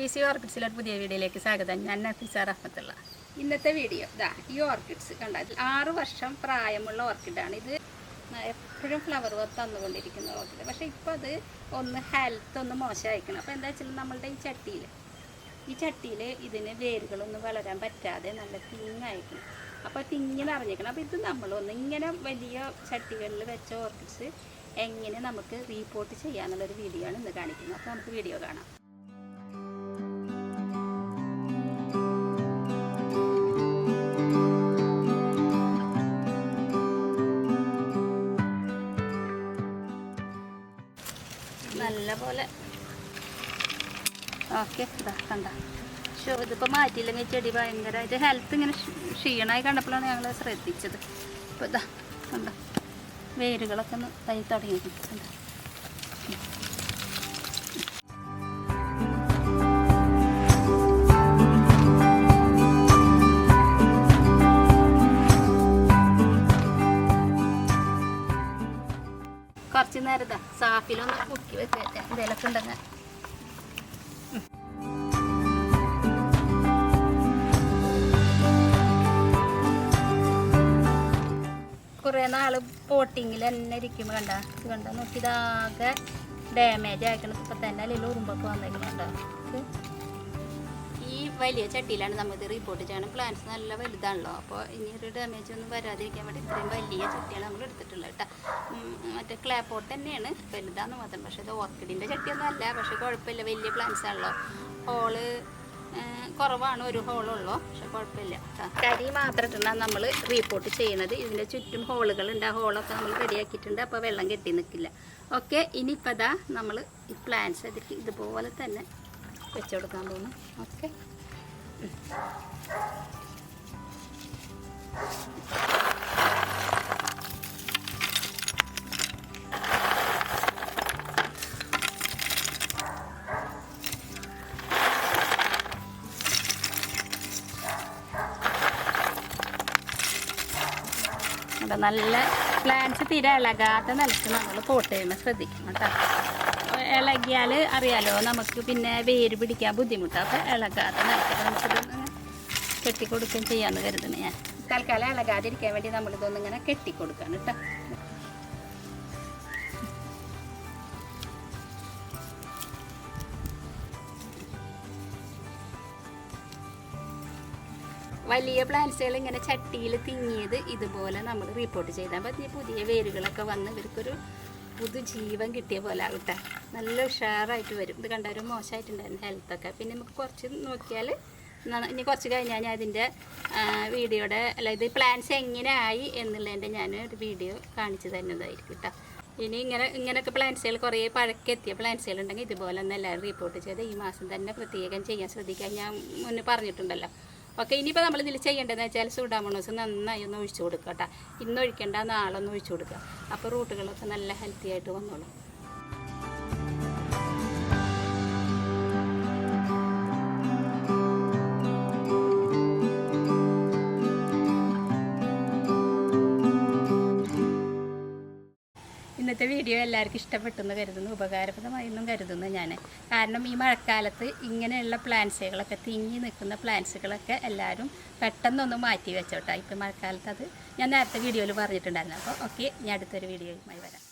Easy ഓർക്കിഡ്സിലോട്ട് പുതിയ വീഡിയോയിലേക്ക് സ്വാഗതം. ഞാൻ നഫീസ റഹ്മത്തുള്ള. ഇന്നത്തെ വീഡിയോ ഇതാ ഈ ഓർക്കിഡ്സ് കണ്ട ആറ് വർഷം പ്രായമുള്ള ഓർക്കിഡാണ്. ഇത് എപ്പോഴും ഫ്ലവർ തന്നുകൊണ്ടിരിക്കുന്ന ഓർക്കിഡ്. പക്ഷേ ഇപ്പോൾ അത് ഒന്ന് ഹെൽത്ത് ഒന്ന് മോശമായിരിക്കണം അപ്പോൾ എന്താ വെച്ചാൽ നമ്മളുടെ ഈ ചട്ടിയിൽ ഈ ചട്ടിയിൽ ഇതിന് വേരുകളൊന്നും വളരാൻ പറ്റാതെ നല്ല തിങ്ങായിരിക്കണം അപ്പോൾ തിങ്ങി നിറഞ്ഞിരിക്കണം. അപ്പോൾ ഇത് നമ്മളൊന്ന് ഇങ്ങനെ വലിയ ചട്ടികളിൽ വെച്ച ഓർക്കിഡ്സ് എങ്ങനെ നമുക്ക് റീപോർട്ട് ചെയ്യാന്നുള്ളൊരു വീഡിയോ ആണ് ഇന്ന് കാണിക്കുന്നത്. അപ്പോൾ നമുക്ക് വീഡിയോ കാണാം. പോലെ. ഓക്കെ ഇതാ കണ്ട. ഷോ ഇതിപ്പോൾ മാറ്റിയില്ലെങ്കിൽ ചെടി ഭയങ്കരമായിട്ട് ഹെൽത്ത് ഇങ്ങനെ ക്ഷ- ക്ഷീണമായി കണ്ടപ്പോഴാണ് ഞങ്ങൾ ശ്രദ്ധിച്ചത്. ഇപ്പോൾ ഇതാ കണ്ട. വേരുകളൊക്കെ ഒന്ന് തൈ തുടങ്ങിയിട്ടുണ്ട്. കുറച്ച് നേരം ഇതാ സാഫിലൊന്ന് കുക്കി വെച്ചേ എന്തെങ്കിലുമൊക്കെ ഉണ്ടെങ്കിൽ കുറേ നാൾ പോട്ടിങ്ങിൽ തന്നെ ഇരിക്കുമ്പോൾ കണ്ട ഇത് കണ്ട നോക്കിയതാകെ ഡാമേജ് ആക്കണം ഇപ്പം തന്നെ അല്ലെങ്കിൽ ഉറുമ്പൊക്കെ വന്നേക്കുന്നുണ്ടോ ഈ വലിയ ചട്ടിയിലാണ് നമ്മളിത് റിപ്പോർട്ട് ചെയ്യണം പ്ലാന്റ്സ് നല്ല വലുതാണല്ലോ. അപ്പോൾ ഇനി ഒരു ഡാമേജ് ഒന്നും വരാതിരിക്കാൻ വേണ്ടി ഇത്രയും വലിയ ചട്ടിയാണ് നമ്മൾ എടുത്തിട്ടുള്ളത് കേട്ടോ. മറ്റേ ക്ലാപ്പോട്ട് പോട്ട് തന്നെയാണ് വലുതാന്ന് മാത്രം. പക്ഷേ ഇത് ഓർക്കിഡിന്റെ ചട്ടിയൊന്നും അല്ല. പക്ഷേ കുഴപ്പമില്ല. വലിയ പ്ലാന്റ്സ് ആണല്ലോ. ഹോൾ കുറവാണ്. ഒരു ഹോളുള്ളൂ പക്ഷെ കുഴപ്പമില്ല. കരി മാത്രം നമ്മൾ റീപ്പോർട്ട് ചെയ്യുന്നത്. ഇതിന്റെ ചുറ്റും ഹോളുകളുണ്ട് ആ ഹോളൊക്കെ നമ്മൾ റെഡിയാക്കിയിട്ടുണ്ട് അപ്പോൾ വെള്ളം കെട്ടി നിൽക്കില്ല. ഓക്കെ ഇനിയിപ്പോൾ അതാ നമ്മൾ ഈ പ്ലാന്റ്സ് അതിൽ ഇതുപോലെ തന്നെ വെച്ച് കൊടുക്കാൻ പോകുന്നു ഓക്കെ നല്ല പ്ലാന്റ്സ് തീരെ ഇളകാത്ത നിലയ്ക്ക് നമ്മൾ പോട്ട് ചെയ്യുമ്പോൾ ശ്രദ്ധിക്കണം കേട്ടോ. ഇളകിയാൽ അറിയാലോ നമുക്ക് പിന്നെ വേര് പിടിക്കാൻ ബുദ്ധിമുട്ടാണ് അപ്പോൾ നമുക്കിതൊന്ന് കെട്ടിക്കൊടുക്കുകയും ചെയ്യാമെന്ന് കരുതുന്നു ഞാൻ. തൽക്കാലം ഇളകാതിരിക്കാൻ വേണ്ടി നമ്മളിതൊന്നും ഇങ്ങനെ കെട്ടിക്കൊടുക്കാണ് കേട്ടോ. വലിയ പ്ലാന്റ്സുകൾ ഇങ്ങനെ ചട്ടിയിൽ തിങ്ങിയത് ഇതുപോലെ നമ്മൾ റിപ്പോർട്ട് ചെയ്താൽ മതി. പുതിയ വേരുകളൊക്കെ വന്ന് ഇവർക്കൊരു പുതുജീവൻ കിട്ടിയ പോലെ ആകട്ടെ നല്ല ഉഷാറായിട്ട് വരും. ഇത് കണ്ടാലും മോശമായിട്ടുണ്ടായിരുന്നു ഹെൽത്തൊക്കെ പിന്നെ നമുക്ക് കുറച്ച് നോക്കിയാൽ ഇനി കുറച്ച് കഴിഞ്ഞാൽ ഞാൻ അതിന്റെ വീഡിയോയുടെ അല്ല ഇത് പ്ലാൻസ് എങ്ങനെ ആയി എന്നുള്ളതിന്റെ ഞാൻ ഒരു വീഡിയോ കാണിച്ചു തരുന്നതായിരിക്കും കേട്ടോ ഇനി ഇങ്ങനെ ഇങ്ങനെയൊക്കെ പ്ലാൻസുകൾ കുറേ പഴക്കെത്തിയ പ്ലാൻസുകൾ ഉണ്ടെങ്കിൽ ഇതുപോലെ ഒന്ന് എല്ലാവരും റിപ്പോർട്ട് ചെയ്ത് ഈ മാസം തന്നെ പ്രത്യേകം ചെയ്യാൻ ശ്രദ്ധിക്കാൻ ഞാൻ മുന്നേ പറഞ്ഞിട്ടുണ്ടല്ലോ. ഓക്കെ ഇനിയിപ്പോൾ നമ്മൾ ഇതിൽ ചെയ്യേണ്ടതെന്ന് വെച്ചാൽ സൂഡാമോണോസ് നന്നായി ഒന്ന് ഒഴിച്ചു കൊടുക്കാം കേട്ടോ. ഇന്ന് നാളെ ഒന്ന് ഒഴിച്ചു കൊടുക്കുക അപ്പോൾ റൂട്ടുകളൊക്കെ നല്ല ഹെൽത്തി ആയിട്ട് വന്നോളും. ഇന്നത്തെ വീഡിയോ എല്ലാവർക്കും ഇഷ്ടപ്പെട്ടെന്ന് കരുതുന്നു ഉപകാരപ്രദമായെന്നും കരുതുന്നു ഞാൻ കാരണം ഈ മഴക്കാലത്ത് ഇങ്ങനെയുള്ള പ്ലാന്റ്സുകളൊക്കെ തിങ്ങി നിൽക്കുന്ന പ്ലാന്റ്സുകളൊക്കെ എല്ലാവരും പെട്ടെന്നൊന്ന് മാറ്റി വെച്ചോട്ടെ. ഇപ്പം മഴക്കാലത്ത് അത് ഞാൻ നേരത്തെ വീഡിയോയിൽ പറഞ്ഞിട്ടുണ്ടായിരുന്നു. അപ്പോൾ ഓക്കെ ഞാൻ അടുത്തൊരു വീഡിയോയുമായി വരാം.